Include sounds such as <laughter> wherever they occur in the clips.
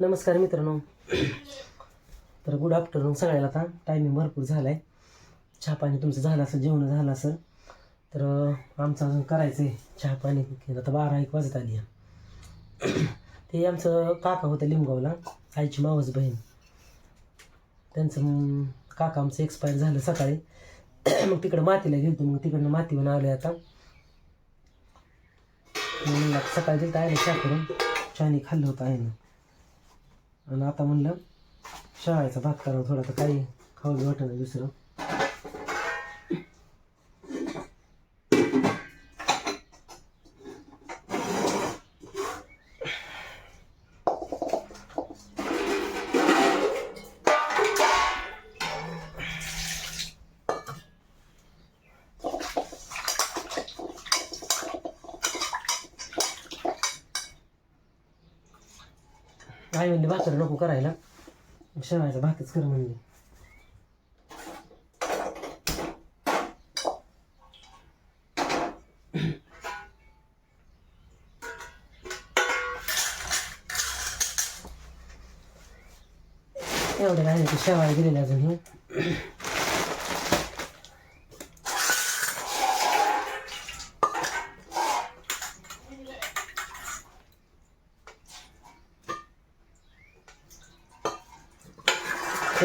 नमस्कार मित्रांनो. तर गुड आफ्टरनून सगळ्याला आता. टायमिंग भरपूर झाला आहे चहा पाणी तुमचं झालं असेल जेवण झालं असेल तर आमचं अजून करायचं आहे चहा पाणी आता बारा एक वाजत आली आहे. <clears throat> ते आमचं काका होतं लिंबगावला आईची मावस बहीण. त्यांचं काका आमचं एक्सपायर झालं सकाळी. <clears throat> मग तिकडं मातीला घेतो मग तिकडनं मातीवर आले आता. आता सकाळी दिलं आहे चहा करून. चहाने खाल्लं होतं आहे ना आणि आता म्हणलं शाळेचा भात करावं थोडा तर काही खाऊ वाटत नाही दुसरं. आई म्हणली भाकर नको करायला. शेवायचं बाकीच कर म्हणली. एवढं काय नाही शेवाळ्या गेलेल्या अजून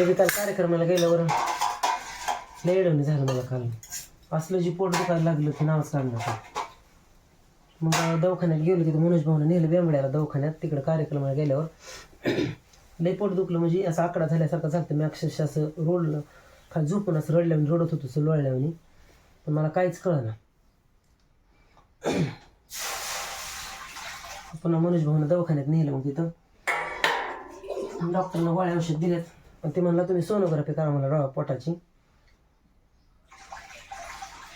बी काल कार्यक्रमाला गेल्यावर लय झालं मला काल. असलं जी पोट दुखायला लागलं की नावच काढणार मग दवाखान्यात गेलो तिथं मनोज भाऊने नेलं बेंबड्याला दवाखान्यात तिकडं कार्यक्रमाला गेल्यावर <clears throat> लय पोट दुखलं. म्हणजे असं आकडा झाल्यासारखं झालं मी अक्षरशः असं रोडलं खाली झोपून असं रडल्यावर रडत होतो असं लोळल्यावर. पण मला काहीच कळना. पुन्हा मनोज भाऊनं दवाखान्यात नेलं मग तिथं. डॉक्टरनं गोळ्या औषध दिल्यात. पण ते म्हणलं तुम्ही सोनोग्राफी करा मला राव पोटाची.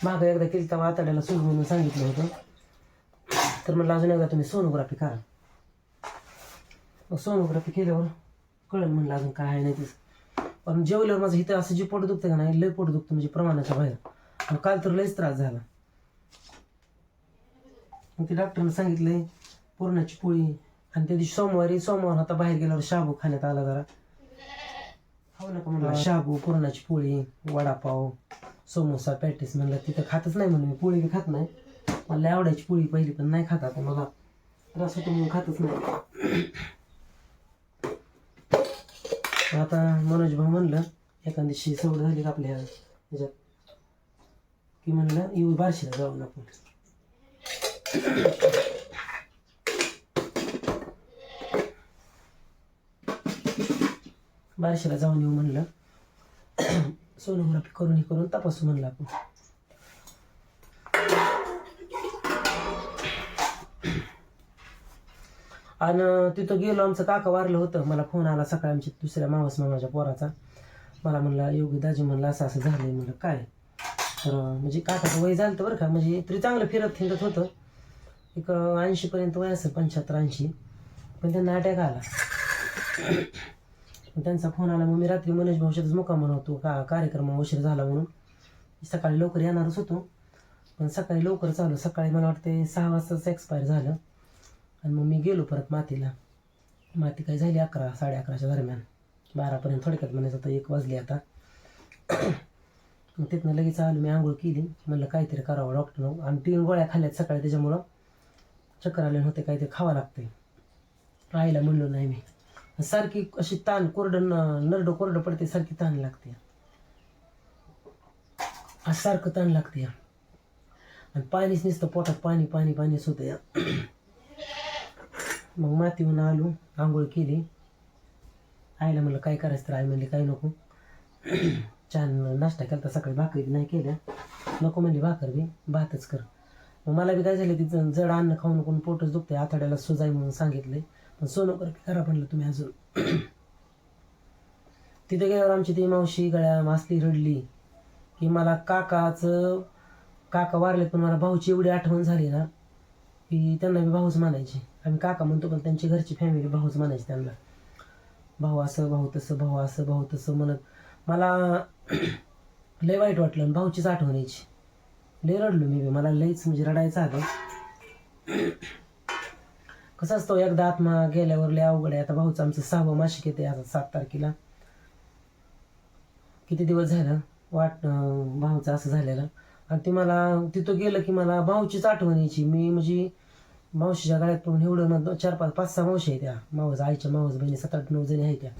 मागं एकदा केली तेव्हा आताड्याला सुरू म्हणून सांगितलं होतं. तर म्हणलं अजून एकदा तुम्ही सोनोग्राफी करा. मग सोनोग्राफी केल्यावर कळेल म्हणलं अजून काय आहे नाही तेच पण जेवल्यावर माझं इथं असं जे पोट दुखतं का नाही लय पोट दुखतं म्हणजे प्रमाणाच्या बाहेर. आणि काल तर लयच त्रास झाला. मग ते डॉक्टरनं सांगितलंय पुरणाची पोळी. आणि त्या दिवशी सोमवारी सोमवार आता बाहेर गेल्यावर शाबू खाण्यात आला जरा. खाऊ नका म्हणलं. शाबू पुरणाची पोळी वडापाव समोसा पॅटीस म्हणलं तिथं खातच नाही म्हणून मी पोळी बी खात नाही. मला आवडायची पोळी पहिली पण नाही खात आता मला. त्रास होतो म्हणून खातच नाही. आता मनोज भाऊ म्हणलं एखाद दिवशी सवड झाली का आपल्या ह्याच्यात? की म्हणलं येऊ बारशीला जाऊन आपण. बारशीला जाऊन येऊ म्हणलं. सोनोग्राफी करून हे करून तपासू म्हणलं आपण. <clears throat> आणि तिथं गेलो आमचं काका वारलं होतं. मला फोन आला सकाळी आमच्या दुसऱ्या मावस मामाच्या पोराचा. मला म्हणला योगी दाजी म्हणलं असं असं झालं आहे म्हणलं काय? तर म्हणजे काकाचं वय झालं बरं का. म्हणजे तरी चांगलं फिरत फिरत होतं. एक ऐंशीपर्यंत वय असेल पंच्याहत्तर ऐंशी. पण त्यांना अटॅक आला. <clears throat> त्यांचा फोन आला मग मी रात्री मनोज भाऊशातच मुकाम होतो का कार्यक्रम उशीर झाला म्हणून. सकाळी लवकर येणारच होतो. पण सकाळी लवकर चालू सकाळी मला वाटते सहा वाजताच एक्सपायर झालं. आणि मग मी गेलो परत मातीला. माती काय झाली अकरा साडे अकराच्या दरम्यान. बारापर्यंत थोडक्यात म्हणायचं तर एक वाजली आता. मग तिथनं लगेच आलो मी आंघोळ केली. म्हणलं काहीतरी करावं डॉक्टरनं आणि तीन गोळ्या खाल्ल्यात सकाळी त्याच्यामुळं. चक्कर आले होते काहीतरी खावं लागते आईला म्हणलो नाही मी. सारखी अशी ताण कोरडं नरड नरडं कोरडं पडते सारखी ताण लागते. असं सारखं ताण लागते. आणि पाणीच नुसतं पोटात पाणी पाणी पाणीच होतं या मग मातीहून आलो आंघोळ केली. आईला म्हणलं काय करायचं तर आई म्हणली काय नको. छान नाश्ता केला सकाळी भाकरी नाही केल्या. नको म्हणली भाकर बी भातच कर. मग मला बी काय झालं ती जड अन्न खाऊन नको पोटच दुखते आथड्याला सुजाई म्हणून सांगितले पण सोनोग्राफी करा म्हणलं तुम्ही अजून? <clears throat> तिथे गेल्यावर आमची ती मावशी गळ्या मासली रडली. की मला काकाचं काका वारले पण मला भाऊची एवढी आठवण झाली ना की त्यांना मी भाऊच मानायची आम्ही काका म्हणतो पण त्यांची घरची फॅमिली भाऊच मानायची त्यांना. भाऊ असं भाऊ तसं भाऊ असं भाऊ तसं म्हणत. मला <clears throat> लय वाईट वाटलं आणि भाऊचीच आठवण यायची. लय रडलो मी मला लयच म्हणजे रडायचं आलं. कसं असतो हो, एकदा आत्मा गेल्यावर लय अवघड आहे. आता भाऊचं आमचं सहावं मासिक येते आता सात तारखेला. किती दिवस झालं? वाट भाऊचं असं झालेलं. आणि ते मला तिथं गेलं की मला भाऊचीच आठवण यायची. मी म्हणजे मावशीच्या गाड्यात पण एवढं ना चार पाच पाच सहा मावशी आहे त्या. मावस आईच्या मावस बहिणी सात आठ नऊ जणी आहेत त्या.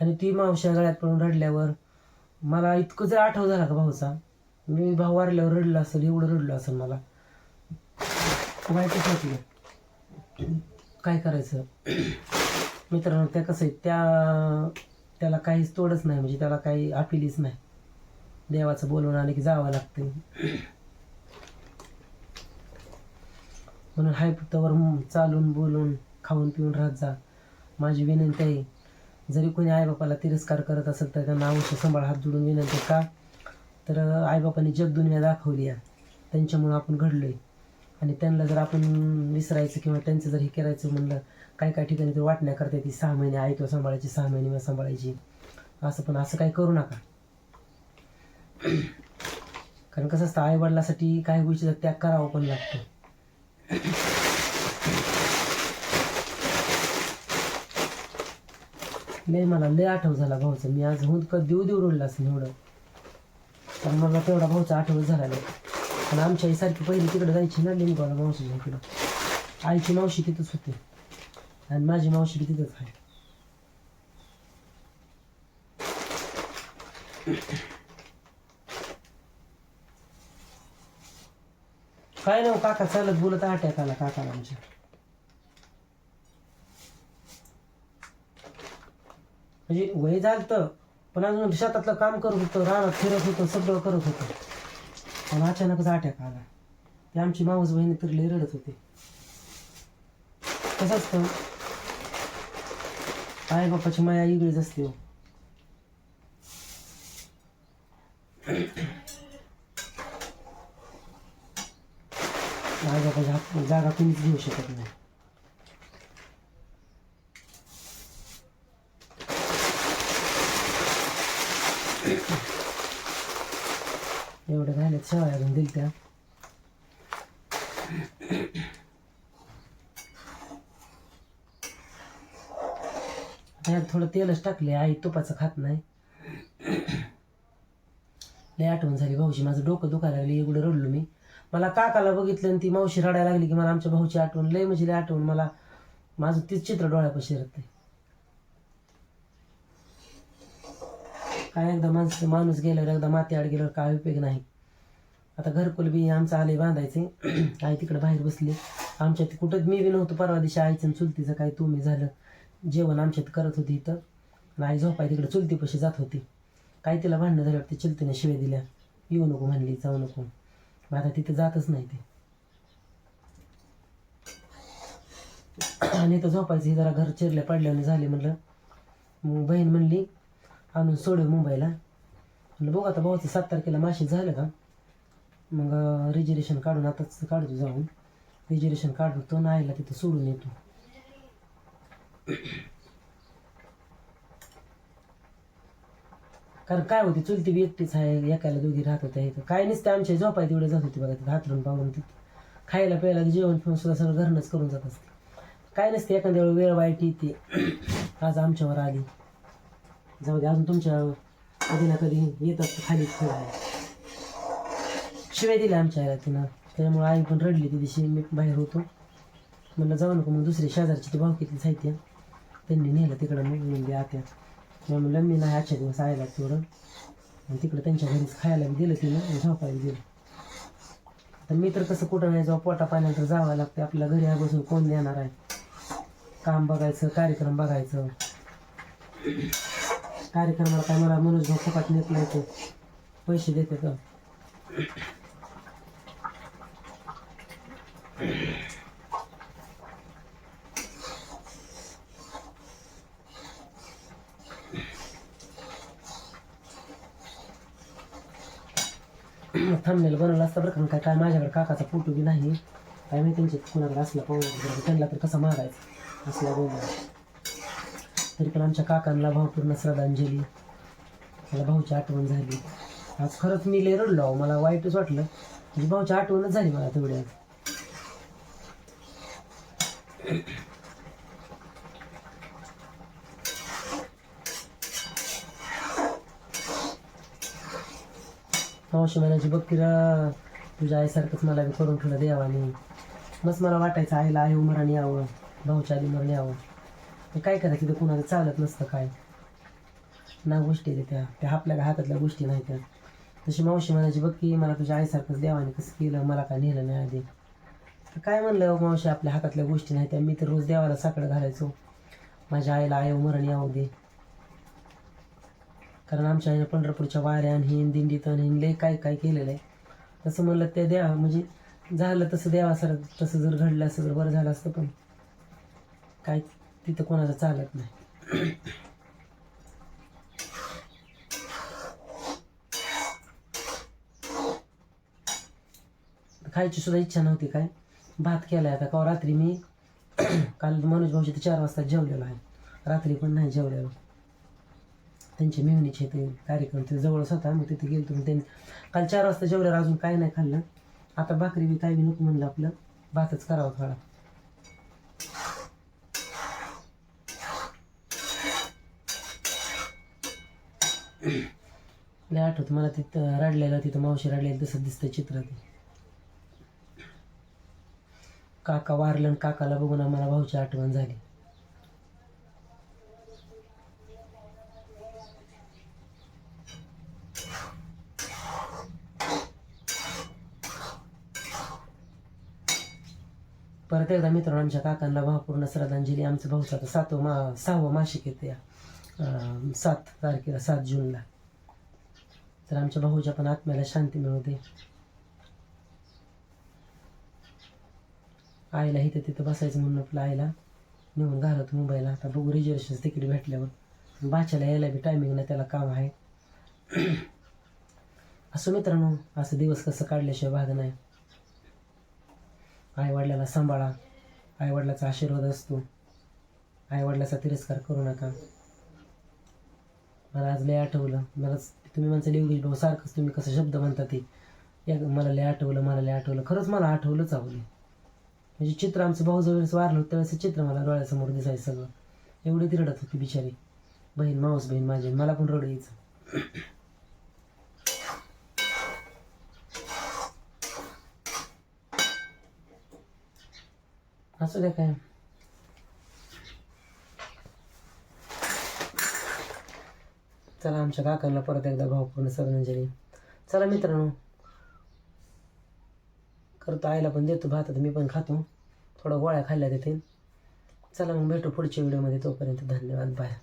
आणि ती मावशीच्या गळ्यात पडून रडल्यावर मला इतकं जर आठव झाला का भाऊचा मी भाऊ वारल्यावर रडलं असेल एवढं रडलं असेल मला. वाईटच वाटलं काय करायचं? मित्रांनो त्या कसं आहे त्या त्याला काहीच तोडच नाही म्हणजे त्याला काही अपिलीच नाही. देवाचं बोलवून आलं की जावं लागतं म्हणून हाय पुत्तावर चालून बोलून खाऊन पिऊन राहत जा. माझी विनंती आहे जरी कोणी आईबापाला तिरस्कार करत असेल तर त्यांना अवश्य सांभाळ. हात जोडून विनंती का? तर आईबापाने जग दुनिया दाखवली आहे त्यांच्यामुळं आपण घडलोय. आणि त्यांना जर आपण विसरायचं किंवा त्यांचं जर हे करायचं म्हणलं काही काही ठिकाणी तर वाटण्या करता ती सहा महिने आई तो सांभाळायची सहा महिने मी सांभाळायची. असं पण असं काही करू नका. कारण कसं असतं आई वडिलासाठी काही गोष्टीचा त्याग करावा पण लागतो. लय मला लय आठव झाला भाऊचं. मी आज होत का देऊ देऊ रडला असं एवढं. पण मला तेवढा भाऊचा आठवण झाला नाही. पण आमच्या आईसारखी पहिली तिकडे जायची ना लिंबाला मावशीच्या इकडं. आईची मावशी तिथंच होती. आणि माझी मावशी बी तिथंच आहे. काय नाही हो, काका? चालत बोलत अटॅक आला काकाला आमच्या. म्हणजे वय झालं तर पण अजून शेतातलं काम करत होतं रानात फिरत होतं सगळं करत होतं. आणि अचानकच अटॅक आला ते आमची मावस बहिणी तर लई रडत होती. कसं असतं? आई बापाची माया वेगळीच असते हो. आई बापाच्या हात जागा कुणीच घेऊ शकत नाही. एवढं घालत शेवाळ्या अजून दिल त्या त्यात थोडं तेलच टाकले आई तुपाचं खात नाही. लय आठवण झाली भाऊची माझं डोकं दुखायला लागली एवढं रडलो मी. मला काकाला बघितलं आणि ती मावशी रडायला लागली की मला आमच्या भाऊची आठवण लय म्हणजे लय आठवण. मला माझं तीच चित्र डोळ्यापाशी राहते काय एकदा माणसं माणूस गेल्यावर एकदा माती आड गेल्यावर काय उपयोग नाही. आता घरकुल बी आमचं आले बांधायचे. <clears throat> आई तिकडे बाहेर बसली. आमच्या ते कुठं मी बी नव्हतो परवा दिवशी आईचं आणि चुलतीचं काय तुम्ही झालं. जेवण आमच्यात करत होती इथं. आणि आई झोपाय तिकडे चुलतीपाशी जात होती. काय तिला भांडणं झालं ते चुलतीने शिवे दिल्या. येऊ नको म्हणली जाऊ नको. मग आता तिथं जातच नाही ते. <clears throat> आणि इथं झोपायचं जरा घर चिरल्या पडल्याने झाले म्हणलं. मग बहीण म्हणली आणून सोडव मुंबईला. म्हणलं बघू आता भाऊचं सात तारखेला माशी झालं का? मग रिजर्वेशन काढून आताच काढतो जाऊन. रिजर्वेशन काढून तो आईला तिथं सोडून येतो. कारण काय होती चुलती बी एकटीच आहे एकाला दोघी राहत होत्या इथं. काय नसते आमच्या झोपाय तेवढे जात होती बघा तिथं हातरून पाहून तिथं. खायला प्यायला जेवण फिरून सुद्धा सगळं घरनच करून जात असते. काय नसते एखाद्या वेळ वाईट येते. आज आमच्यावर आली. जाऊ दे अजून तुमच्या कधी ना कधी येतात खाली खेळ शिवाय दिल्या आमच्या आईला तिनं. त्यामुळे आई पण रडली ती दिवशी. मी बाहेर होतो. म्हणलं जाऊ नको मग दुसरी शेजारची ती भावकीतली साहित्य. त्यांनी नेलं तिकडं मग म्हणजे आत्या. मग म्हणलं मी नाही आजच्या दिवस आयला तेवढं. आणि तिकडं त्यांच्या घरीच खायला दिलं तिनं आणि झोपायला दिलं. तर मी तर कसं कुठं नाही जाऊ पोटा पाण्यानंतर जावं लागते आपल्या घरी बसून कोण देणार आहे? काम बघायचं कार्यक्रम बघायचं. कार्यक्रमाला काय मला मनोज भाऊ फुकट नेत नाही ते. पैसे देते का थांबलेलं बनवलं असतं बरं का काय काय माझ्याकडे काकाचा फोटो बी नाही. काय माहिती त्यांच्या कुणाकडे असला पाहून त्यांना तर कसा मारायचा असला बोलला तरी पण आमच्या काकांना भावपूर्ण श्रद्धांजली. मला भाऊची आठवण झाली. आज खरंच मी लय रडलो मला वाईटच वाटलं. म्हणजे भाऊची आठवणच झाली मला तेवढ्या. पावशे महिन्याची रा तुझ्या आईसारखंच मला करून ठेवलं देवानी. बस मला वाटायचं आईला आई उमराने यावं भाऊच्या आधी मरण यावं. ते काय करायचं तिथं कुणाला चालत नसतं काय? ना गोष्टी आहेत त्या. त्या आपल्या हातातल्या गोष्टी नाही त्या. तशी मावशी म्हणायची बघ की मला तुझ्या आईसारखंच देवाने कसं केलं मला काय नेलं नाही आधी. तर काय म्हणलं हो मावशी आपल्या हातातल्या गोष्टी नाही त्या. मी तर रोज देवाला साकडं घालायचो. माझ्या आईला आई मरण यावं दे. कारण आमच्या आईनं पंढरपूरच्या वाऱ्यान हिन दिंडीतन हिन लय काय काय केलेलं आहे. तसं म्हणलं ते द्या म्हणजे झालं तसं देवा सर तसं जर घडलं असतं तर बरं झालं असतं पण. काय? तिथं कोणाचं चालत नाही. खायची सुद्धा इच्छा नव्हती काय? भात केलाय आता का? रात्री मी <clears throat> काल मनोज भाऊची ते चार वाजता जेवलेलो आहे. रात्री पण नाही जेवलेलो. त्यांचे मेहनीचे ते कार्यक्रम ते जवळच होता. मग तिथे गेलो तुम्ही त्यांनी काल चार वाजता जेवल्यावर अजून काय नाही खाल्लं. आता भाकरी बी काय बी नको म्हणलं आपलं. भातच करावं थोडा. लय आठवत मला तिथं रडलेलं तिथं मावशी रडलेलं तसं दिसतं चित्र ते. काका वारलं आणि काकाला बघून आम्हाला भाऊची आठवण झाली. परत एकदा मित्रांच्या काकांना भावपूर्ण श्रद्धांजली. आमचं भाऊचं आता सातवं मा सहावं मासिक येते या. सात तारखेला सात जूनला. तर आमच्या भाऊच्या पण आत्म्याला शांती मिळवते आईला इथं तिथं बसायचं म्हणून आपलं आईला नेऊन घालत मुंबईला. आता बघू रिझर्वेशन तिकीट भेटल्यावर. बाच्याला यायला बी टायमिंग नाही त्याला काम आहे. <clears throat> असं मित्रांनो असं दिवस कसं काढल्याशिवाय भाग नाही. आईवडिलाला सांभाळा. आईवडिलाचा आशीर्वाद असतो. आईवडिलाचा तिरस्कार करू नका. मला आज लय आठवलं. मला तुम्ही म्हणता योगेश भाऊ सारखंच तुम्ही कसं शब्द म्हणता ते. या मला लय आठवलं मला लय आठवलं. खरंच मला आठवलंच आवडलं म्हणजे चित्र आमचं भाऊ जवळच वारलं होतं त्यावेळेस चित्र मला डोळ्यासमोर दिसायचं सगळं. एवढी ती रडत होती बिचारी. बहीण माऊस बहीण माझी मला पण रडू यायचं. असं काय काय. चला आमच्या काकांना परत एकदा भावपूर्ण श्रद्धांजली चला मित्रांनो. करतो आईला पण देतो भातात मी पण खातो. थोडा गोळ्या खाल्ल्या तिथे चला मग भेटू पुढच्या व्हिडिओमध्ये. तोपर्यंत धन्यवाद. बाय.